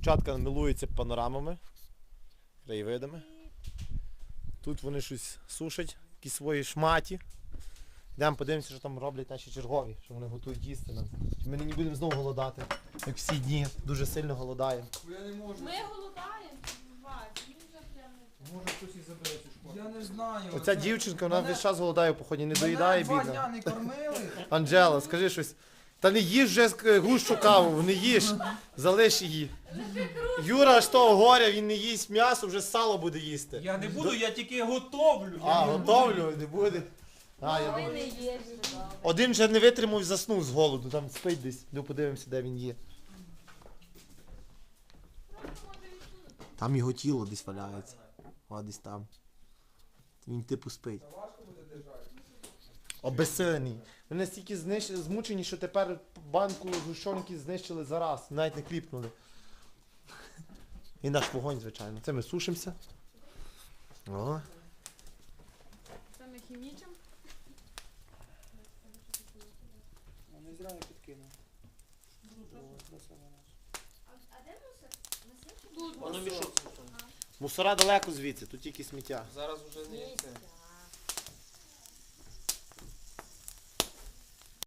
Дівчатка милуються панорамами, краєвидами. Тут вони щось сушать, якісь свої шматі. Йдемо подивимося, що там роблять наші чергові, що вони готують їсти нам. Ми не будемо знову голодати, як всі дні. Дуже сильно голодаємо. Я не можу. Ми голодаємо, Вась, ми вже прямо. Може хтось і забере цю школу. Я не знаю. Оця Це- дівчинка, вона Мене- весь час голодає, поході, не мене доїдає, два бідна. дня не кормили. Анджела, скажи щось. Та не їж вже гущу каву, не їж. Залиш її. Юра того горя, він не їсть м'ясо, вже сало буде їсти. Я не буду, я тільки готовлю. А, не готовлю, не буде. А, я думаю. Один вже не витримав і заснув з голоду, там спить десь. Ну подивимося, де він є. Там його тіло десь валяється. О, десь там. Він типу спить. Обесилений. Вони настільки знищ... змучені, що тепер банку згущенки знищили за раз, навіть не кліпнули. І наш вогонь, звичайно. Це ми сушимося. О. Це ми хімічимо. Не зря я підкинув. Тут Воно мішок. Мусора далеко звідси, тут тільки сміття. Зараз вже не це.